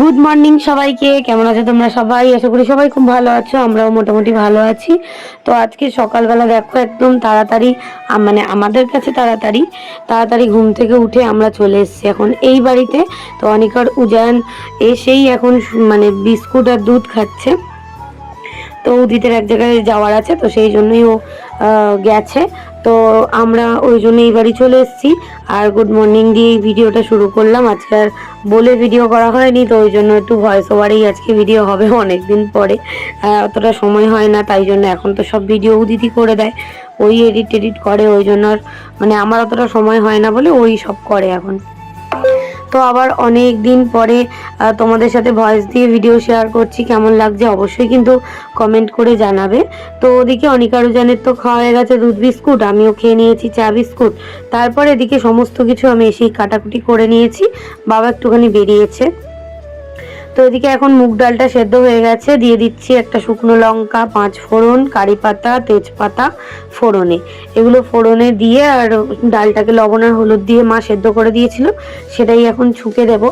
Good morning সবাইকে, কেমন আছো তোমরা সবাই? আশা করি সবাই খুব ভালো আছো, আমরাও মোটামুটি ভালো আছি। তো আজকে সকালবেলা দেখো একদম তাড়াতাড়ি মানে আমাদের কাছে তাড়াতাড়ি তাড়াতাড়ি ঘুম থেকে উঠে আমরা চলে এসেছি এখন এই বাড়িতে। তো অনিকার উজান এসেই এখন মানে বিস্কুট আর দুধ খাচ্ছে। তো উদিতের এক জায়গায় যাওয়ার আছে, তো সেই জন্যই ও গেছে। তো আমরা ওই জন্য এই বাড়ি চলে এসেছি। আর গুড মর্নিং দিয়ে এই ভিডিওটা শুরু করলাম। আজকে আর বলে ভিডিও করা হয়নি, তো ওই জন্য একটু ভয়েস ওভারেই আজকে ভিডিও হবে অনেক দিন পরে অতটা সময় হয় না, তাই জন্য এখন তো সব ভিডিও উদিতি করে দেয়। ওই এডিট টেডিট করে, ওই জন্য আর মানে আমার অতটা সময় হয় না বলে ওই সব করে এখন। তো আবার অনেক দিন পরে তোমাদের সাথে ভয়েস দিয়ে ভিডিও শেয়ার করছি, কেমন লাগছে অবশ্যই কিন্তু কমেন্ট করে জানাবে। তো ওদিকে অনিকারুজানের তো খাওয়া হয়ে গেছে দুধ বিস্কুট, আমিও খেয়ে নিয়েছি চা বিস্কুট। তারপর এদিকে সমস্ত কিছু আমি এসেই কাটাকুটি করে নিয়েছি, বাবা একটুখানি বেরিয়েছে। তো এদিকে এখন মুগ ডালটা সেদ্ধ হয়ে গেছে। দিয়ে দিচ্ছি একটা শুকনো লঙ্কা, পাঁচ ফোড়ন, কারি পাতা, তেজপাতা ফোড়নে। এগুলো ফোড়নে দিয়ে আর ডালটাকে লবণ আর হলুদ দিয়ে মা সেদ্ধ করে দিয়েছিল, সেটাই এখন ছুঁকে দেব।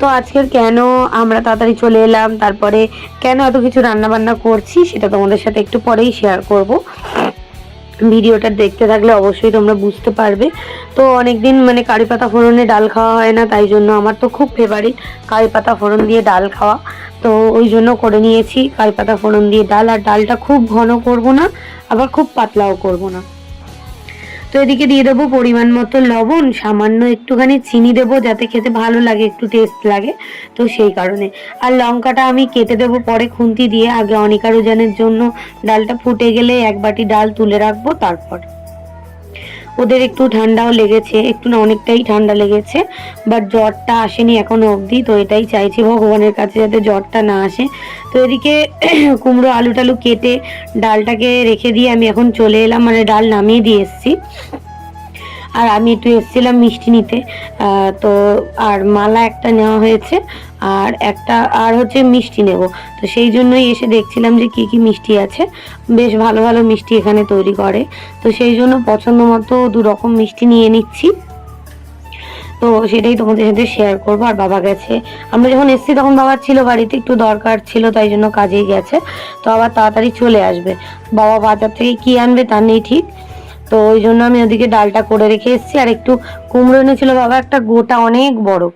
তো আজকের কেন আমরা তাড়াতাড়ি চলে এলাম, তারপরে কেন এত কিছু রান্নাবান্না করছি, সেটা তোমাদের সাথে একটু পরেই শেয়ার করব। ভিডিওটা দেখতে থাকলে অবশ্যই তোমরা বুঝতে পারবে। তো অনেকদিন মানে কারি পাতা ফোড়নে ডাল খাওয়া হয় না, তাই জন্য আমার তো খুব ফেভারিট কারি পাতা ফোড়ন দিয়ে ডাল খাওয়া। তো ওই জন্য করে নিয়েছি কারি পাতা ফোড়ন দিয়ে ডাল। আর ডালটা খুব ঘন করব না, আবার খুব পাতলাও করব না। তো এদিকে দিয়ে দেবো পরিমাণ মতো লবণ, সামান্য একটুখানি চিনি দেবো যাতে খেতে ভালো লাগে, একটু টেস্ট লাগে, তো সেই কারণে। আর লঙ্কাটা আমি কেটে দেবো পরে খুন্তি দিয়ে, আগে ওজনের জন্য ডালটা ফুটে গেলে এক বাটি ডাল তুলে রাখব, তারপর ওদের একটু ঠান্ডাও লেগেছে, একটু না অনেকটাই ঠান্ডা লেগেছে বাট জ্বরটা আসেনি এখনও অবধি, তো এটাই চাইছি ভগবানের কাছে যাতে জ্বরটা না আসে। তো এদিকে কুমড়ো আলু টালু কেটে ডালটাকে রেখে দিয়ে আমি এখন চলে এলাম মানে ডাল নামিয়ে দিয়ে এসেছি। আর আমি একটু এসেছিলাম মিষ্টি নিতে তো আর মালা একটা নেওয়া হয়েছে আর একটা, আর হচ্ছে মিষ্টি নেব। তো সেই জন্যই এসে দেখছিলাম যে কি কি মিষ্টি আছে। বেশ ভালো ভালো মিষ্টি এখানে তৈরি করে। তো সেই জন্য পছন্দ মতো দু রকম মিষ্টি নিয়ে নিচ্ছি। তো সেটাই তোমাদের সাথে শেয়ার করব। আর বাবা গেছে। আমরা যখন এসেছি তখন বাবার ছিল বাড়িতে, একটু দরকার ছিল, তাই জন্য কাজেই গেছে। তো আবার তাড়াতাড়ি চলে আসবে। বাবা বাজার থেকে কি আনবে তার নেই ঠিক। তো ওই জন্য আমি ওদিকে ডালটা করে রেখে এসেছি। আর একটু কুমড়ো এনেছিল বাবা, একটা গোটা অনেক বড়।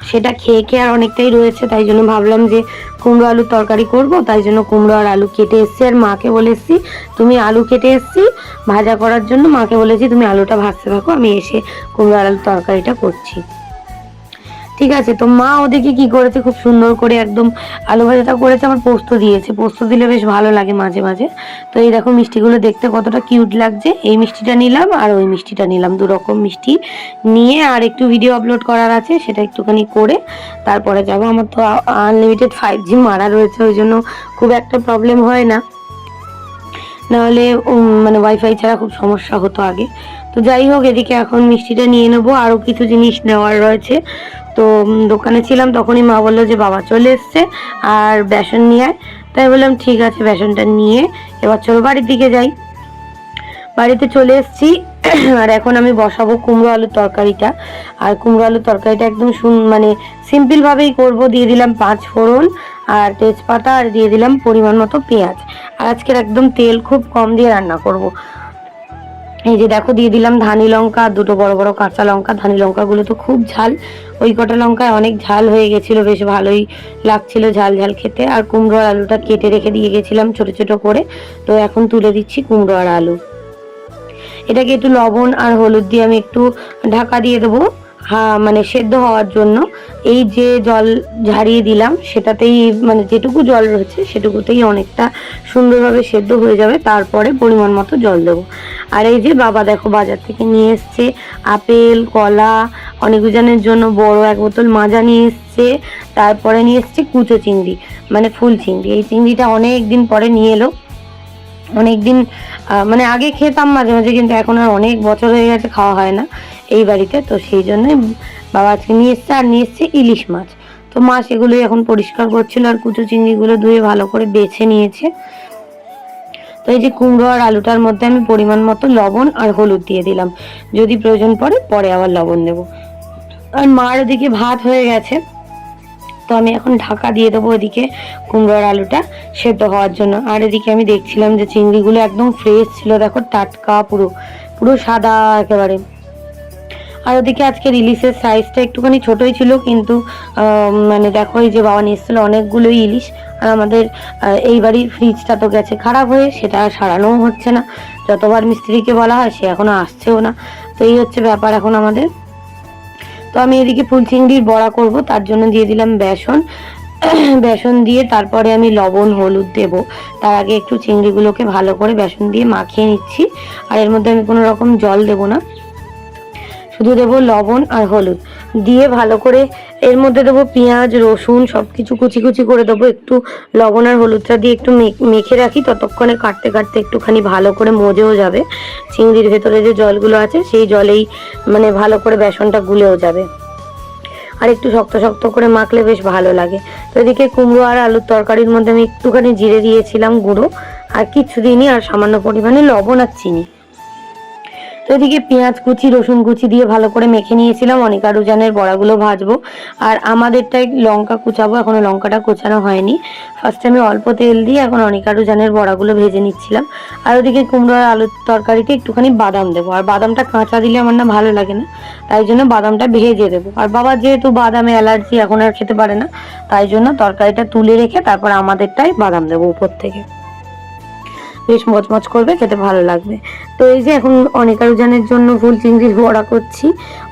সেটা খেয়ে খেয়ে আর অনেকটাই রয়েছে, তাই জন্য ভাবলাম যে কুমড়ো আলুর তরকারি করব, তাই জন্য কুমড়ো আর আলু কেটে এসছি। আর মাকে বলে এসেছি তুমি আলু কেটে এসছি, ভাজা করার জন্য মাকে বলেছি তুমি আলুটা ভাজতে থাকো, আমি এসে কুমড়ো আলুর তরকারিটা করছি। ঠিক আছে, তো মা ওদিকে কি করেছে? খুব সুন্দর করে একদম আলু ভাজাটা করেছে আমার পোস্ত দিয়েছে। পোস্ত দিলে বেশ ভালো লাগে মাঝে মাঝে। তো এই দেখো মিষ্টিগুলো দেখতে কতটা কিউট লাগছে। এই মিষ্টিটা নিলাম আর ওই মিষ্টিটা নিলাম। দু রকম মিষ্টি নিয়ে আর একটু ভিডিও আপলোড করার আছে, সেটা একটুখানি করে তারপরে যাব। আমার তো আনলিমিটেড ফাইভ জি মারা রয়েছে, ওই জন্য খুব একটা প্রবলেম হয় না। নাহলে মানে ওয়াইফাই ছাড়া খুব সমস্যা হতো আগে। তো যাই হোক, এদিকে এখন মিষ্টিটা নিয়ে নেব। আরও কিছু জিনিস নেওয়ার রয়েছে। তো দোকানে ছিলাম, তখনই মা বলল যে বাবা চলে এসছে আর বেসন নিয়ে আয়। তাই বললাম, ঠিক আছে, বেসনটা নিয়ে এবার চলো বাড়ির দিকে যাই। বাড়িতে চলে এসেছি। আর এখন আমি বসাবো কুমড়ো আলুর তরকারিটা। আর কুমড়ো আলুর তরকারিটা একদম শুন মানে সিম্পল ভাবেই করব। দিয়ে দিলাম পাঁচ ফোড়ন আর তেজপাতা আর দিয়ে দিলাম পরিমাণ মতো পেঁয়াজ। আর আজকের একদম তেল খুব কম দিয়ে রান্না করব। এই যে দেখো, দিয়ে দিলাম ধানি লঙ্কা, দুটো বড় বড় কাঁচা লঙ্কা। ধানি লঙ্কাগুলো তো খুব ঝাল। ওই কটা লঙ্কায় অনেক ঝাল হয়ে গেছিল, বেশ ভালোই লাগছিল ঝাল ঝাল খেতে। আর কুমড়ো আর আলুটা কেটে রেখে দিয়ে গেছিলাম ছোট ছোট করে। তো এখন তুলে দিচ্ছি কুমড়ো আর আলু। এটাকে একটু লবণ আর হলুদ দিয়ে আমি একটু ঢাকা দিয়ে দেবো। মানে সেদ্ধ হওয়ার জন্য এই যে জল ঝারিয়ে দিলাম সেটাতেই মানে যেটুকু জল রয়েছে সেটুকুতেই অনেকটা সুন্দরভাবে সেদ্ধ হয়ে যাবে তারপরে পরিমাণ মতো জল দেবো। আর এই যে বাবা দেখো বাজার থেকে নিয়ে এসছে আপেল কলা অনেকজনের জন্য বড় এক বোতল মাজা নিয়ে এসছে তারপরে নিয়ে এসছে কুচো চিংড়ি মানে ফুল চিংড়ি। এই চিংড়িটা অনেক দিন পরে নিয়ে এলো। অনেকদিন আহ, মানে আগে খেতাম মাঝে মাঝে কিন্তু এখন আর অনেক বছর হয়ে গেছে খাওয়া হয় না। এই বাড়িতে, তো সেই জন্য বাবা আজকে নিয়ে এসছে, আর নিয়ে এসছে ইলিশ মাছ। তো মা সেগুলোই এখন পরিষ্কার করছিল, আর কুচো চিংড়িগুলো ধুয়ে ভালো করে বেছে নিয়েছে। তো এই যে কুমড়ো আর আলুটার মধ্যে আমি পরিমাণ মতো লবণ আর হলুদ দিয়ে দিলাম। যদি প্রয়োজন পড়ে, পরে আবার লবণ দেবো। আর মার ওদিকে ভাত হয়ে গেছে। তো আমি এখন ঢাকা দিয়ে দেবো ওদিকে কুমড়োর আলুটা সেদ্ধ হওয়ার জন্য। আর এদিকে আমি দেখছিলাম যে চিংড়িগুলো একদম ফ্রেশ ছিল, দেখো টাটকা পুরো পুরো সাদা একেবারে। আর ওদিকে আজকে রিলিসের সাইজটা একটুখানি ছোটই ছিল, কিন্তু মানে দেখো এই যে বাবা নিয়ে এসেছিল অনেকগুলোই ইলিশ, আর আমাদের এই বাড়ির ফ্রিজটা তো গেছে খারাপ হয়ে, সেটা সারানোও হচ্ছে না। যতবার মিস্ত্রিকে বলা হয়, সে এখনও আসছেও না। তো এই হচ্ছে ব্যাপার এখন আমাদের। তো আমি এদিকে ফুল চিংড়ির বড়া করব, তার জন্য দিয়ে দিলাম বেসন। বেসন দিয়ে তারপরে আমি লবণ, হলুদ দেব। তার আগে একটু চিংড়িগুলোকে ভালো করে বেসন দিয়ে মাখিয়ে নিচ্ছি, আর এর মধ্যে আমি কোনো রকম জল দেব না। শুধু দেবো লবণ আর হলুদ। দিয়ে ভালো করে এর মধ্যে দেবো পেঁয়াজ, রসুন সব কিছু কুচি কুচি করে দেবো। একটু লবণ আর হলুদটা দিয়ে একটু মেখে রাখি, ততক্ষণে কাটতে কাটতে একটুখানি ভালো করে মজেও যাবে। চিংড়ির ভেতরে যে জলগুলো আছে, সেই জলেই মানে ভালো করে বেসনটা গুলেও যাবে। আর একটু শক্ত শক্ত করে মাখলে বেশ ভালো লাগে। তো এদিকে কুমড়ো আর আলুর তরকারির মধ্যে আমি একটুখানি জিরে দিয়েছিলাম গুঁড়ো, আর কিচ্ছু দিইনি আর সামান্য পরিমাণে লবণ আর চিনি। তো এদিকে পেঁয়াজ কুচি, রসুন কুচি দিয়ে ভালো করে মেখে নিয়েছিলাম। অনিকা রুজানের বড়াগুলো ভাজবো। আর আমাদেরটাই লঙ্কা কুচাবো। এখনও লঙ্কাটা কোচানো হয়নি। ফার্স্টে আমি অল্প তেল দিয়ে এখন অনিকা রুজানের বড়াগুলো ভেজে নিচ্ছিলাম। আর ওদিকে কুমড়ো আর আলুর তরকারিতে একটুখানি বাদাম দেবো। আর বাদামটা কাঁচা দিলে আমার না ভালো লাগে না। তাই জন্য বাদামটা ভেজে দেবো। আর বাবা যেহেতু বাদামে অ্যালার্জি এখন আর খেতে পারে না, তাই জন্য তরকারিটা তুলে রেখে তারপর আমাদেরটাই বাদাম দেবো উপর থেকে। বেশ মচমচ করবে, খেতে ভালো লাগবে। তো এই যে এখন অনেক রুজানের জন্য ফুল চিংড়ির বড়া করছি,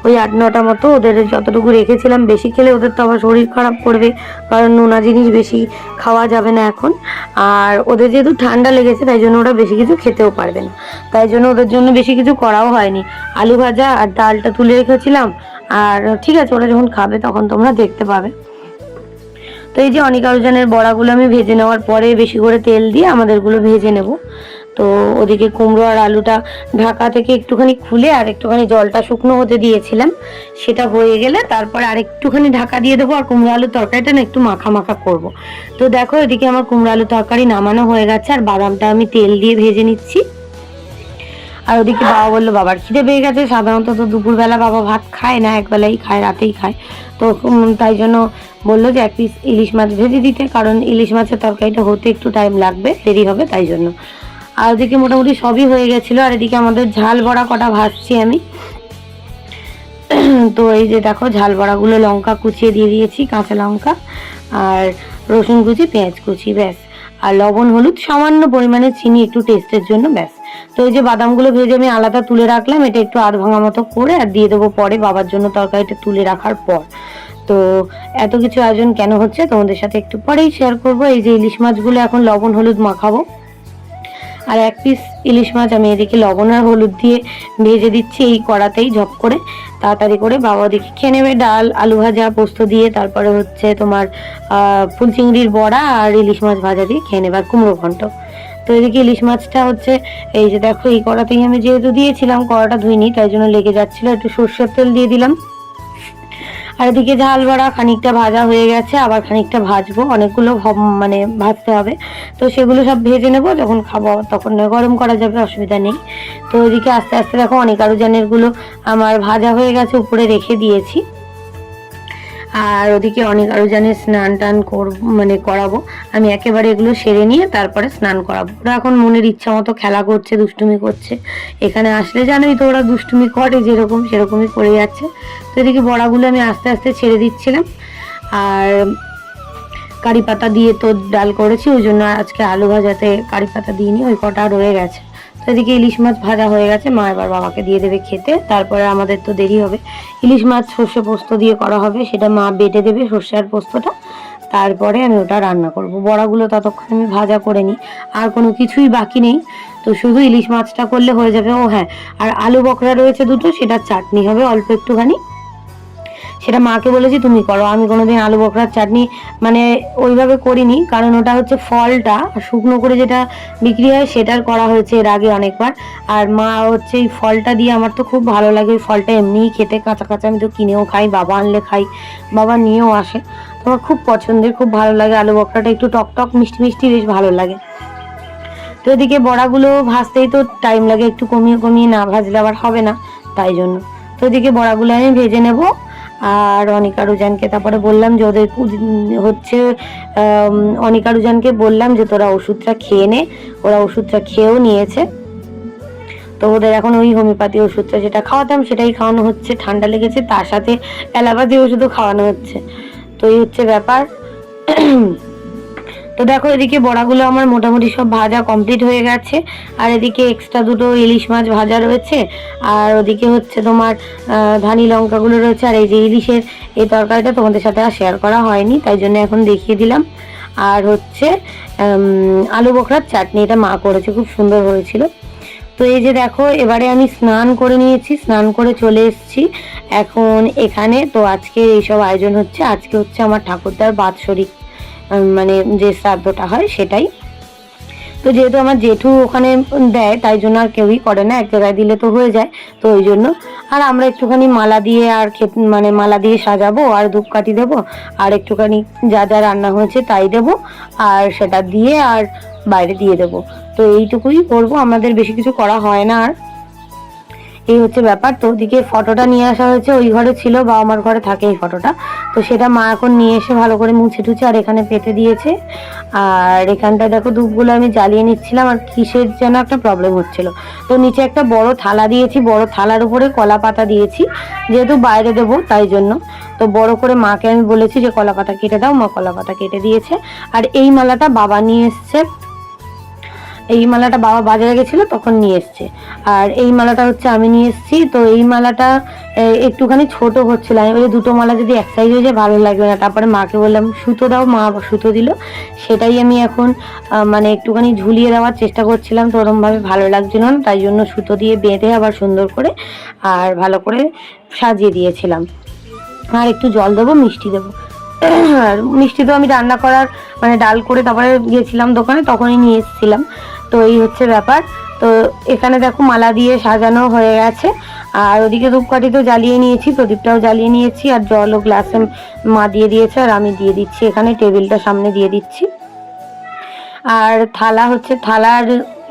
ওই আট নটা মতো ওদের যতটুকু রেখেছিলাম, বেশি খেলে ওদের তো আবার শরীর খারাপ করবে, কারণ নোনা জিনিস বেশি খাওয়া যাবে না এখন। আর ওদের যেহেতু ঠান্ডা লেগেছে, তাই জন্য ওরা বেশি কিছু খেতেও পারবে না। তাই জন্য ওদের জন্য বেশি কিছু করাও হয়নি। আলু ভাজা আর ডালটা তুলে রেখেছিলাম, আর ঠিক আছে, ওরা যখন খাবে তখন তোমরা দেখতে পাবে। তো এই যে অনিকা বড়াগুলো আমি ভেজে নেওয়ার পরে বেশি করে তেল দিয়ে আমাদেরগুলো ভেজে নেব। তো ওদিকে কুমড়ো আর আলুটা ঢাকা থেকে একটুখানি খুলে আর একটুখানি জলটা শুকনো হতে দিয়েছিলাম। সেটা হয়ে গেলে তারপর আর একটুখানি ঢাকা দিয়ে দেবো আর কুমড়ো আলুর তরকারিটা না একটু মাখা মাখা করব। তো দেখো এদিকে আমার কুমড়ো আলু তরকারি নামানো হয়ে গেছে আর বাদামটা আমি তেল দিয়ে ভেজে নিচ্ছি। আর ওদিকে বাবা বলল, বাবার খিদে পেয়ে গেছে। সাধারণত তো দুপুরবেলা বাবা ভাত খায় না, একবেলাই খায়, রাতেই খায়। তো তাই জন্য বলল যে, এক পিস ইলিশ মাছ ভেজে দিতে। কারণ ইলিশ মাছের তরকারিটা হতে একটু টাইম লাগবে, দেরি হবে তাই জন্য। আর ওদিকে মোটামুটি সবই হয়ে গেছিল। আর এদিকে আমাদের ঝাল বড়া কটা ভাজছি আমি। তো এই যে দেখো, ঝাল বড়াগুলো লঙ্কা কুচিয়ে দিয়ে দিয়েছি, কাঁচা লঙ্কা আর রসুন কুচি, পেঁয়াজ কুচি, ব্যাস। আর লবণ, হলুদ, সামান্য পরিমাণে চিনি একটু টেস্টের জন্য, ব্যাস। তো ওই যে বাদামগুলো ভেজে আমি আলাদা তুলে রাখলাম এটা একটু আধ ভাঙা মতো করে আর দিয়ে দেবো পরে বাবার জন্য তরকারিটা তুলে রাখার পর। তো এত কিছু আয়োজন কেন হচ্ছে তোমাদের সাথে একটু পরেই শেয়ার করব। এই যে ইলিশ মাছগুলো এখন লবণ হলুদ মাখাবো। আর এক পিস ইলিশ মাছ আমি এদিকে লবণ আর হলুদ দিয়ে ভেজে দিচ্ছি এই কড়াতেই ঝপ করে। তাড়াতাড়ি করে বাবা দেখি খেয়ে নেবে ডাল আলু ভাজা পোস্ত দিয়ে তারপরে হচ্ছে তোমার আহ, ফুল চিংড়ির বড়া আর ইলিশ মাছ ভাজা দিয়ে খেয়ে নেবে আর কুমড়ো ঘন্ট। তো এদিকে ইলিশ মাছটা হচ্ছে, এই যে দেখো, এই কড়াতেই আমি যেহেতু দিয়েছিলাম, কড়াটা ধুইনি, তাই জন্য লেগে যাচ্ছিল, একটু সর্ষের তেল দিয়ে দিলাম। আর এদিকে ঝাল বড়া খানিকটা ভাজা হয়ে গেছে, আবার খানিকটা ভাজবো, অনেকগুলো মানে ভাজতে হবে। তো সেগুলো সব ভেজে নেব, যখন খাব, তখন গরম করা যাবে, অসুবিধা নেই। তো ওইদিকে আস্তে আস্তে দেখো, অনেক আরও গুলো আমার ভাজা হয়ে গেছে, উপরে রেখে দিয়েছি। আর ওদিকে অনেক আরও জানের স্নান টান করব মানে করাবো। আমি একেবারে এগুলো সেরে নিয়ে তারপরে স্নান করাবো। ওরা এখন মনের ইচ্ছা মতো খেলা করছে, দুষ্টুমি করছে। এখানে আসলে জানোই তো ওরা দুষ্টুমি করে, যেরকম সেরকমই করে যাচ্ছে। তো এদিকে বড়াগুলো আমি আস্তে আস্তে ছেড়ে দিচ্ছিলাম। আর কারি পাতা দিয়ে তো ডাল করেছি, ওই জন্য আজকে আলু ভাজাতে কারি পাতা দিইনি, ওই কটা রয়ে গেছে। তো এদিকে ইলিশ মাছ ভাজা হয়ে গেছে, মা এবার বাবাকে দিয়ে দেবে খেতে। তারপরে আমাদের তো দেরি হবে। ইলিশ মাছ সর্ষে পোস্ত দিয়ে করা হবে, সেটা মা বেটে দেবে সর্ষে আর পোস্তটা। তারপরে আমি ওটা রান্না করব। বড়াগুলো ততক্ষণ আমি ভাজা করে নিই। আর কোনো কিছুই বাকি নেই। তো শুধু ইলিশ মাছটা করলে হয়ে যাবে। ও হ্যাঁ আর আলু বকরা রয়েছে দুটো, সেটা চাটনি হবে অল্প একটুখানি। সেটা মাকে বলেছি, তুমি করো। আমি কোনোদিন আলু বকরার চাটনি মানে ওইভাবে করিনি। কারণ ওটা হচ্ছে ফলটা শুকনো করে যেটা বিক্রি হয় সেটার করা হয়েছে এর আগে অনেকবার। আর মা হচ্ছে এই ফলটা দিয়ে আমার তো খুব ভালো লাগে। ওই ফলটা এমনিই খেতে কাঁচা কাঁচা। আমি তো কিনেও খাই, বাবা আনলে খাই, বাবা নিয়েও আসে। আমার খুব পছন্দের, খুব ভালো লাগে আলু বকরাটা। একটু টক টক, মিষ্টি মিষ্টি বেশ ভালো লাগে। তো এদিকে বড়াগুলো ভাজতেই তো টাইম লাগে। একটু কমিয়ে কমিয়ে না ভাজলে আবার হবে না, তাই জন্য। তো এদিকে বড়াগুলো আমি ভেজে নেব। আর অনিকা রুজানকে তারপরে বললাম যে ওদের হচ্ছে অনিকা রুজানকে বললাম যে তোরা ওষুধটা খেয়ে নে। ওরা ওষুধটা খেয়েও নিয়েছে। তো ওদের এখন ওই হোমিওপ্যাথি ওষুধটা যেটা খাওয়াতাম সেটাই খাওয়ানো হচ্ছে, ঠান্ডা লেগেছে, তার সাথে অ্যালোপ্যাথি ওষুধও খাওয়ানো হচ্ছে। তো এই হচ্ছে ব্যাপার। তো দেখো এদিকে বড়াগুলো আমার মোটামুটি সব ভাজা কমপ্লিট হয়ে গেছে। আর এদিকে এক্সট্রা দুটো ইলিশ মাছ ভাজা রয়েছে। আর ওদিকে হচ্ছে তোমার ধানি লঙ্কাগুলো রয়েছে। আর এই যে ইলিশের এই তরকারিটা তোমাদের সাথে আর শেয়ার করা হয়নি, তাই জন্য এখন দেখিয়ে দিলাম। আর হচ্ছে আলু বখরার চাটনি, এটা মা করেছে, খুব সুন্দর হয়েছিল। তো এই যে দেখো, এবারে আমি স্নান করে নিয়েছি, স্নান করে চলে এসেছি। এখন এখানে তো আজকে এইসব আয়োজন হচ্ছে। আজকে হচ্ছে আমার ঠাকুরদার বাৎসরিক মানে যে শ্রাদ্ধটা হয় সেটাই। তো যেহেতু আমার জেঠু ওখানে দেয়, তাই জন্য আর কেউই করে না, এক জায়গায় দিলে তো হয়ে যায়, তো ওই জন্য। আর আমরা একটুখানি মালা দিয়ে আর খেত মানে মালা দিয়ে সাজাবো, আর ধূপকাঠি দেবো, আর একটুখানি যা যা রান্না হয়েছে তাই দেবো, আর সেটা দিয়ে আর বাইরে দিয়ে দেবো। তো এইটুকুই করব, আমাদের বেশি কিছু করা হয় না আর। এই হচ্ছে ব্যাপার। তো ওদিকে ফটোটা নিয়ে আসা হয়েছে, ওই ঘরে ছিল বা আমার ঘরে থাকে এই ফটোটা। তো সেটা মা এখন নিয়ে এসে ভালো করে মুছে টুছে আর এখানে পেতে দিয়েছে। আর এখানটায় দেখো ধূপগুলো আমি জ্বালিয়ে নিচ্ছিলাম, আর কিসের যেন একটা প্রবলেম হচ্ছিল। তো নিচে একটা বড় থালা দিয়েছি, বড় থালার উপরে কলা পাতা দিয়েছি, যেহেতু বাইরে দেবো তাই জন্য। তো বড় করে মাকে আমি বলেছি যে, কলা পাতা কেটে দাও, মা কলা পাতা কেটে দিয়েছে। আর এই মালাটা বাবা নিয়ে এসছে এই মালাটা বাবা বাজারে গেছিল, তখন নিয়ে এসছে। আর এই মালাটা হচ্ছে আমি নিয়ে এসেছি, তো এই মালাটা একটুখানি ছোট হচ্ছিল। আমি বলি, দুটো মালা যদি এক সাইজ হয়ে যায়, ভালো লাগবে না। তারপরে মাকে বললাম, সুতো দাও, মা সুতো দিল। সেটাই আমি এখন মানে একটুখানি ঝুলিয়ে দেওয়ার চেষ্টা করছিলাম, তো ওরমভাবে ভালো লাগছিল না, তাই জন্য সুতো দিয়ে বেঁধে আবার সুন্দর করে, আর ভালো করে সাজিয়ে দিয়েছিলাম। আর একটু জল দেবো, মিষ্টি দেবো। আর মিষ্টি তো আমি রান্না করার মানে ডাল করে তারপরে গিয়েছিলাম দোকানে, তখনই নিয়ে এসেছিলাম। তো এই হচ্ছে ব্যাপার। তো এখানে দেখো মালা দিয়ে সাজানো হয়ে গেছে। আর ওদিকে ধূপকাঠি তো জ্বালিয়ে নিয়েছি, প্রদীপটাও জ্বালিয়ে নিয়েছি, আর জল ও গ্লাসে মা দিয়ে দিয়েছে, আর আমি দিয়ে দিচ্ছি এখানে, টেবিলটা সামনে দিয়ে দিচ্ছি। আর থালা হচ্ছে, থালার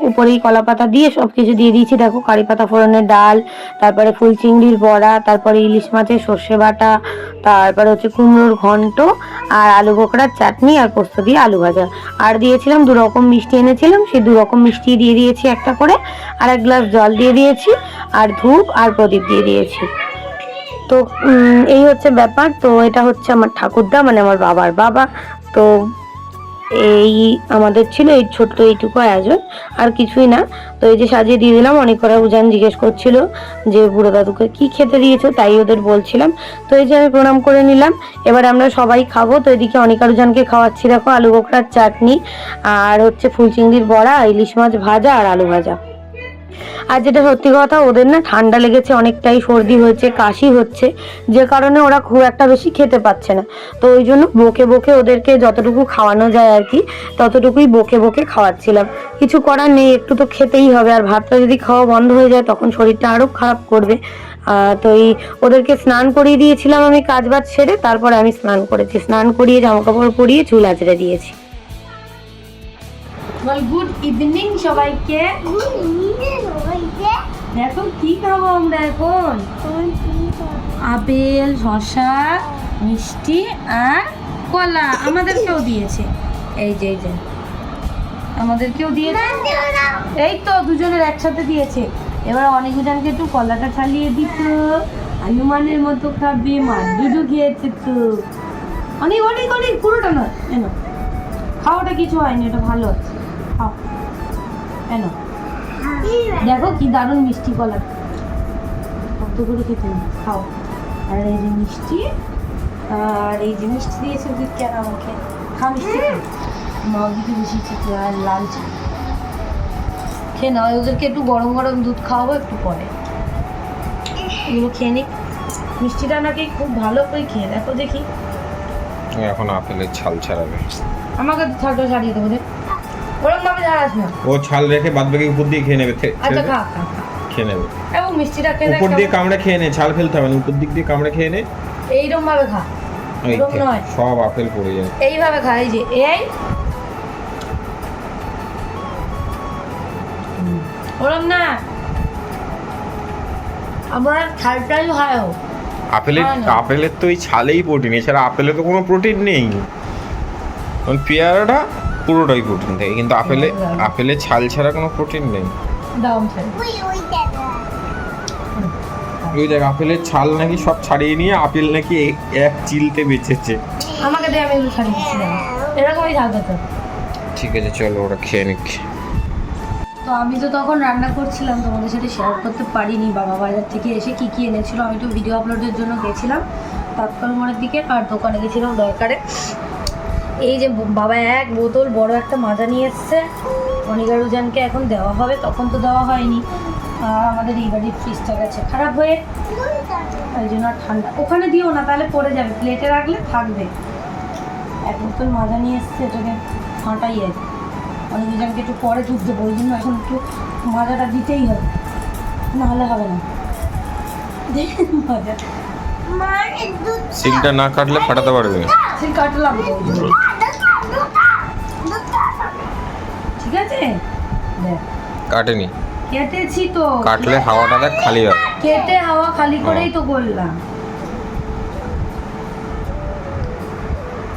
উপরেই কলা পাতা দিয়ে সব কিছু দিয়ে দিয়েছি। দেখো, কারি পাতা ফোড়নের ডাল, তারপরে ফুল চিংড়ির বড়া, তারপরে ইলিশ মাছের সর্ষে বাটা, তারপরে হচ্ছে কুমড়োর ঘন্ট আর আলু বোকরার চাটনি আর পোস্ত দিয়ে আলু ভাজা। আর দিয়েছিলাম দু রকম মিষ্টি এনেছিলাম, সেই দু রকম মিষ্টি দিয়ে দিয়েছি একটা করে। আর এক গ্লাস জল দিয়ে দিয়েছি, আর ধূপ আর প্রদীপ দিয়ে দিয়েছি। তো এই হচ্ছে ব্যাপার। তো এটা হচ্ছে আমার ঠাকুরদা মানে আমার বাবার বাবা। তো এই আমাদের ছিল, এই ছোট্ট এইটুকু আয়োজন, আর কিছুই না। তো এই যে সাজিয়ে দিয়ে দিলাম অনেক করা উজান জিজ্ঞেস করছিল যে, বুড়ো দাদুকে কি খেতে দিয়েছ? তাই ওদের বলছিলাম। তো এই যে আমি প্রণাম করে নিলাম। এবার আমরা সবাই খাব। তো এদিকে আর উজানকে খাওয়াচ্ছি, দেখো, আলু বকরার চাটনি, আর হচ্ছে ফুলচিংড়ির বড়া, ইলিশ মাছ ভাজা, আর আলু ভাজা। আর যেটা সত্যি কথা, ওদের না ঠান্ডা লেগেছে, অনেকটাই সর্দি হয়েছে, কাশি হচ্ছে, যে কারণে ওরা খুব একটা বেশি খেতে পাচ্ছে না। তো ওই জন্য বকে বকে ওদেরকে যতটুকু খাওয়ানো যায় আর কি, ততটুকুই বকে বকে খাওয়াচ্ছিলাম। কিছু করার নেই, একটু তো খেতেই হবে, আর ভাতটা যদি খাওয়া বন্ধ হয়ে যায়, তখন শরীরটা আরও খারাপ করবে। তো এই ওদেরকে স্নান করিয়ে দিয়েছিলাম আমি কাজ বাজ সেরে, তারপরে আমি স্নান করেছি। স্নান করিয়ে জামা কাপড় পরিয়ে চুল আঁচড়ে দিয়েছি। বল গুড ইভিনিং সবাইকে। দেখো কি খাব আমরা এখন? আপেল শসা মিষ্টি আর কলা। আমাদেরকেও দিয়েছে। এই যে এই যে। আমাদেরকেও দিয়েছে। এই তো দুজনের একসাথে দিয়েছে। এবার অনেক জনকে একটু কলাটা ছাড়িয়ে দিত। হনুমানের মতো খাবে মাডুডু খেয়েছে তো। অনেক অনেক অনেক পুরোটা নয়। খাওয়াটা কিছু হয়নি এটা ভালো আছে খাও। কেন? দেখো কি দারুণ মিষ্টি কলা কত করে খেতে খাও। আর এই যে মিষ্টি আর এই যে মিষ্টি দিয়েছে দুধ কেন আমাকে। খা মিষ্টি। বসিয়েছি তো আর লাল চা খেয়ে নাও ওদেরকে একটু গরম গরম দুধ খাওয়াবো একটু পরে। এগুলো খেয়ে নিক। মিষ্টিটা নাকি খুব ভালো করে খেয়ে দেখো দেখি। এখন আপেলের ছাল ছাড়াবে। আমাকে ছালটা ছাড়িয়ে দেবো দেখ। ওরকম ভাবে ছাড়াস না ও ছাল রেখে বাদ বাকি উপর দিয়ে খেয়ে নেবে আচ্ছা খা। খেয়ে নেবে। এবং মিষ্টিটা খেয়ে উপর দিয়ে কামড়ে খেয়ে নে ছাল ফেলতে হবে না উপর দিক দিয়ে কামড়ে খেয়ে নে। এইরকম ভাবে খা এরকম নয়। সব আপেল পড়ে যায়। এইভাবে খা এই যে এই। ওরম না। আমরা ছালটাই খাও আপেলের আপেলের তো ওই ছালেই প্রোটিন এছাড়া আপেলে তো কোনো প্রোটিন নেই। পেয়ারাটা পুরোটাই প্রোটিন থাকে কিন্তু আপেলে। আপেলের ছাল ছাড়া কোনো প্রোটিন নেই। ওই দেখ আপেলের ছাল নাকি সব ছাড়িয়ে নিয়ে আপেল নাকি এক- চিলতে বেঁচেছে। আমাকে দিয়ে আমি। এরকমই থাকবে তো ঠিক আছে চলো ওরা খেয়ে নিক। তো আমি তো তখন রান্না করছিলাম তোমাদের সাথে শেয়ার করতে পারিনি। বাবা বাজার থেকে এসে কি কি এনেছিল আমি তো ভিডিও আপলোডের জন্য গেছিলাম। তাৎকাল মোড়ের দিকে আর দোকানে গেছিলাম দরকারে। এই যে বাবা এক বোতল বড় একটা মাজা নিয়ে এসছে। অনিগারুজানকে এখন দেওয়া হবে তখন তো দেওয়া হয়নি। আর আমাদের এই বাড়ির ফ্রিজটা গেছে খারাপ হয়ে। তাই জন্য আর ঠান্ডা। ওখানে দিও না তাহলে পড়ে যাবে। প্লেটে রাখলে থাকবে। এক বোতল মাজা নিয়ে এসছে এটাকে ফাটাই আছে অনিরুজানকে একটু পরে দুধ দেবো ওই জন্য এখন একটু মাজাটা দিতেই হবে। নাহলে হবে না। দে মাজা। সিলটা না কাটলে ফাটাতে পারবে সে কাটলাম কাটেনি। কেটেছি তো। কাটলে হাওয়াটা দেখ খালি হবে। কেটে হাওয়া খালি করেই তো করলাম।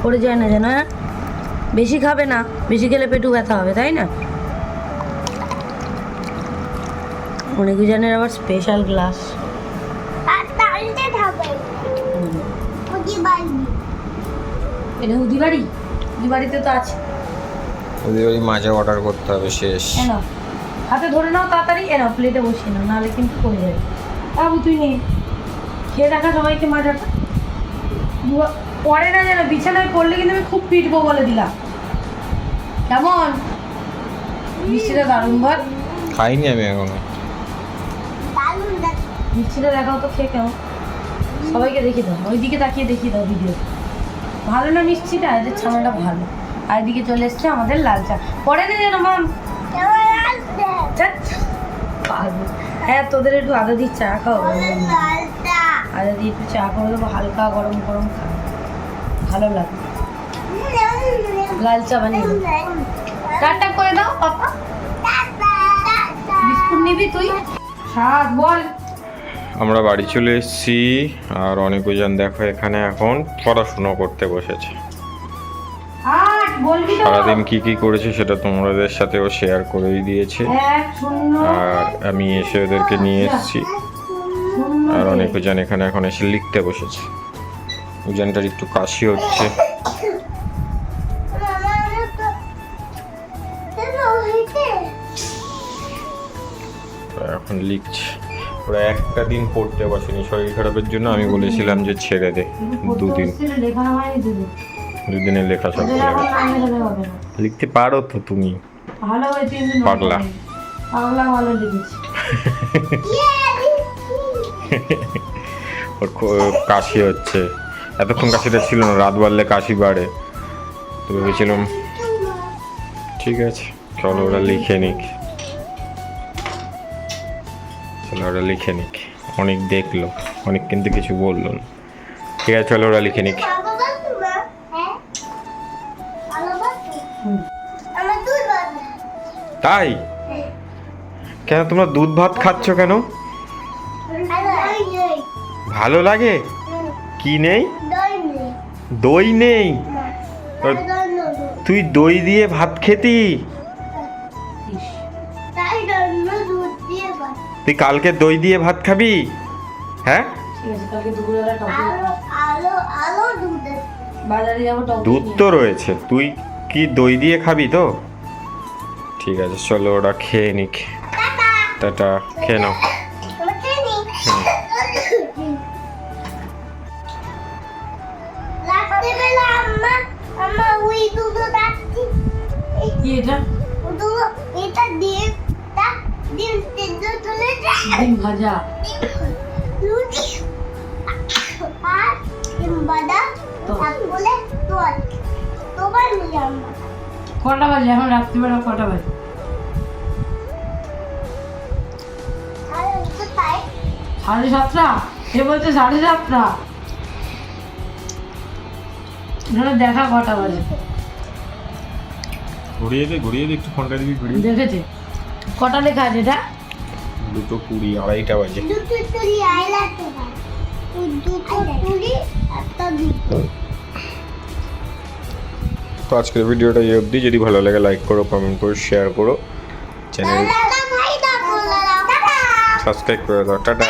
পড়ে যায় না যেন হ্যাঁ? বেশি খাবে না বেশি খেলে পেটু ব্যথা হবে তাই না? অনেক জনের আবার স্পেশাল গ্লাস এটা উদি বাড়ি উদি বাড়িতে তো আছে। ওই মাঝে অর্ডার করতে হবে শেষ। এনো হাতে ধরে নাও তাড়াতাড়ি এনো প্লেটে বসিয়ে নাও নাহলে কিন্তু পড়ে যাবে। বাবু তুই নে। খেয়ে দেখা সবাইকে মাজাটা পরে না যেন বিছানায় পড়লে কিন্তু আমি খুব পিটবো বলে দিলাম। কেমন? মিষ্টিটা দারুণ বল। খাইনি আমি এখনও। মিষ্টিটা দেখাও তো খেয়ে কেমন সবাইকে দেখিয়ে দাও। ওইদিকে তাকিয়ে দেখিয়ে দাও ভিডিও। ভালো না মিষ্টিটা? এদের ছানাটা ভালো। আর এদিকে চলে এসছে আমাদের লাল চা পরে না যেন মাম হ্যাঁ তোদের একটু আদা দিয়ে চা খাও। আদা দিয়ে একটু চা করে দেবো, হালকা গরম গরম খা। ভালো লাগে লাল চা বানিয়ে। টাটা করে দাও, পাপা। বিস্কুট নিবি তুই? বল। আমরা বাড়ি চলে এসেছি, আর অনেকজন দেখো এখানে এখন পড়াশুনো করতে বসেছে। সারাদিন কি কি করেছে সেটা তোমাদের সাথেও শেয়ার করেই দিয়েছে। আর আমি এসে ওদেরকে নিয়ে এসেছি। আর অনেক উজান এখানে এখন এসে লিখতে বসেছে। উজানটার একটু কাশি হচ্ছে। এখন লিখছে। ওরা একটা দিন পড়তে বসেনি। শরীর খারাপের জন্য আমি বলেছিলাম যে ছেড়ে দে। দুদিন। দুদিন দুদিনের লেখা সব লেখাতে পারো তো তুমি। ভালো হয়েছে পাগলা। পাগলা ভালো লিখেছি। ওর খু- কাশি হচ্ছে। এতক্ষণ কাশিটা ছিল না রাত বাড়লে কাশি বাড়ে। তো ভেবেছিলাম ঠিক আছে চলো ওরা লিখে নিক। চলো ওরা লিখে নিক। অনেক দেখল অনেক কিন্তু কিছু বলল না। ঠিক আছে চলো ওরা লিখে নিক। তাই? কেন তোমরা দুধ ভাত খাচ্ছ কেন? ভালো লাগে? কি নেই? দই নেই? তুই দই দিয়ে ভাত খেতি? তুই কালকে দই দিয়ে ভাত খাবি? হ্যাঁ? ঠিক আছে কালকে দুপুরবেলা টক আলো আলো আলো দুধ বাজারে যাব টক দুধ তো রয়েছে। তুই কি দই দিয়ে খাবি তো? ঠিক আছে চলো ওরা খেয়ে নিক। টাটা। খেয়ে নাও। ভাজা। আম্মা কটা বাজে? এখন রাত্রিবেলা কটা বাজে? সাড়ে সাতটা? এ বলছে সাড়ে সাতটা। দেখা কটা বাজে। ঘুরিয়ে দে ঘুরিয়ে দে একটু ফোনটা দিবি ঘুরিয়ে দেখেছে। কটা লেখা আছে এটা? দুটো কুড়ি আড়াইটা বাজে। দুটো তুলি আই লাগতে দুটো তুলি একটা দুটো। তো আজকের ভিডিওটা এই অবধি যদি ভালো লাগে লাইক করো কমেন্ট করো শেয়ার করো চ্যানেল সাবস্ক্রাইব করে দাও টাটা